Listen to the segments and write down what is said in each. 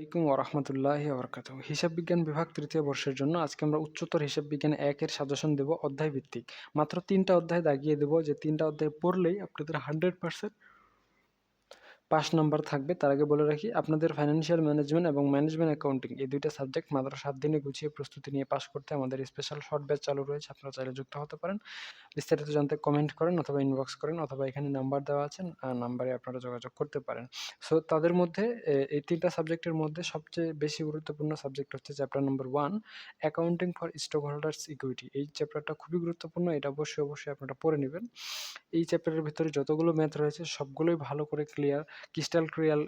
আলাইকুম ওরহমতুল্লাহ আবরকাত হিসাব বিজ্ঞান বিভাগ তৃতীয় বর্ষের জন্য আজকে আমরা উচ্চতর হিসাব বিজ্ঞান একের সাজেশন দেব অধ্যায় ভিত্তিক মাত্র তিনটা অধ্যায় দাগিয়ে দেব। যে তিনটা অধ্যায় পড়লেই আপনাদের হান্ড্রেড পার্সেন্ট পাঁচ নাম্বার থাকবে, তার আগে বলে রাখি, আপনাদের ফাইন্যান্সিয়াল ম্যানেজমেন্ট এবং ম্যানেজমেন্ট অ্যাকাউন্টিং এই দুইটা সাবজেক্ট মাত্র সাত দিনে গুছিয়ে প্রস্তুতি নিয়ে পাশ করতে আমাদের স্পেশাল শর্ট ব্যাচ চালু রয়েছে, আপনারা চাইলে যুক্ত হতে পারেন। বিস্তারিত জানতে কমেন্ট করেন অথবা ইনবক্স করেন অথবা এখানে নাম্বার দেওয়া আছে নাম্বারে আপনারা যোগাযোগ করতে পারেন। সো তাদের মধ্যে এই তিনটা সাবজেক্টের মধ্যে সবচেয়ে বেশি গুরুত্বপূর্ণ সাবজেক্ট হচ্ছে chapter number one accounting for stock holders equity এই চ্যাপ্টারটা খুবই গুরুত্বপূর্ণ, এটা অবশ্যই অবশ্যই আপনারা পড়ে নেবেন। এই চ্যাপ্টারের ভিতরে যতগুলো ম্যাথ রয়েছে, সবগুলোই ভালো করে ক্লিয়ার ক্রিস্টাল ক্রিয়াল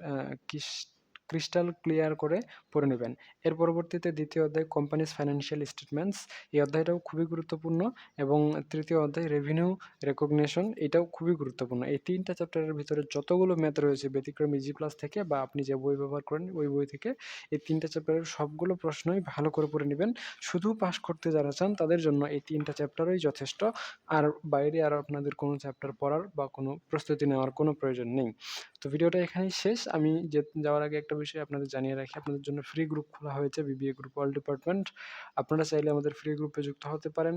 ক্রিস্টাল ক্লিয়ার করে পড়ে নেবেন। এর পরবর্তীতে দ্বিতীয় অধ্যায় কোম্পানিজ ফাইন্যান্সিয়াল স্টেটমেন্টস এই অধ্যায়টাও খুবই গুরুত্বপূর্ণ এবং তৃতীয় অধ্যায় রেভিনিউ রেকগনেশন এটাও খুবই গুরুত্বপূর্ণ। এই তিনটা চ্যাপ্টারের ভিতরে যতগুলো ম্যাথ রয়েছে, ব্যতিক্রম ইজি প্লাস থেকে বা আপনি যে বই ব্যবহার করেন ওই বই থেকে, এই তিনটা চ্যাপ্টারের সবগুলো প্রশ্নই ভালো করে পড়ে নেবেন। শুধু পাস করতে যারা চান, তাদের জন্য এই তিনটা চ্যাপ্টারই যথেষ্ট। আর বাইরে আর আপনাদের কোনো চ্যাপ্টার পড়ার বা কোনো প্রস্তুতি নেওয়ার কোনো প্রয়োজন নেই। তো ভিডিওটা এখানেই শেষ। আমি যাওয়ার আগে একটা বিষয় আপনাদের জানিয়ে রাখি। আপনাদের জন্য ফ্রি গ্রুপ খোলা হয়েছে বিবিএ গ্রুপ অল ডিপার্টমেন্ট আপনারা চাইলে আমাদের ফ্রি গ্রুপে যুক্ত হতে পারেন।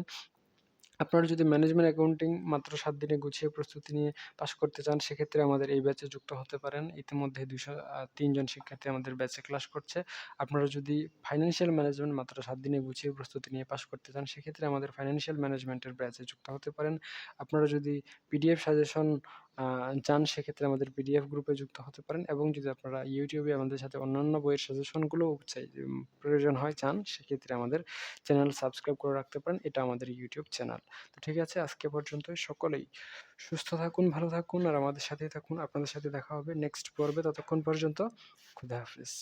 আপনারা যদি ম্যানেজমেন্ট অ্যাকাউন্টিং মাত্র সাত দিনে গুছিয়ে প্রস্তুতি নিয়ে পাশ করতে চান, সেক্ষেত্রে আমাদের এই ব্যাচে যুক্ত হতে পারেন। ইতিমধ্যে দুশো তিনজন শিক্ষার্থী আমাদের ব্যাচে ক্লাস করছে। আপনারা যদি ফাইন্যান্সিয়াল ম্যানেজমেন্ট মাত্র সাত দিনে গুছিয়ে প্রস্তুতি নিয়ে পাশ করতে চান, সেক্ষেত্রে আমাদের ফাইন্যান্সিয়াল ম্যানেজমেন্টের ব্যাচে যুক্ত হতে পারেন। আপনারা যদি পিডিএফ সাজেশন চান সেক্ষেত্রে আমাদের পিডিএফ গ্রুপে যুক্ত হতে পারেন এবং যদি আপনারা ইউটিউবে আমাদের সাথে অন্যান্য বইয়ের সাজেশনগুলো চাই প্রয়োজন হয় চান, সেক্ষেত্রে আমাদের চ্যানেল সাবস্ক্রাইব করে রাখতে পারেন। এটা আমাদের ইউটিউব চ্যানেল তো ঠিক আছে, আজকে পর্যন্ত সকলেই সুস্থ থাকুন, ভালো থাকুন, আর আমাদের সাথেই থাকুন। আপনাদের সাথে দেখা হবে নেক্সট পর্বে, ততক্ষণ পর্যন্ত। খুদা হাফিজ।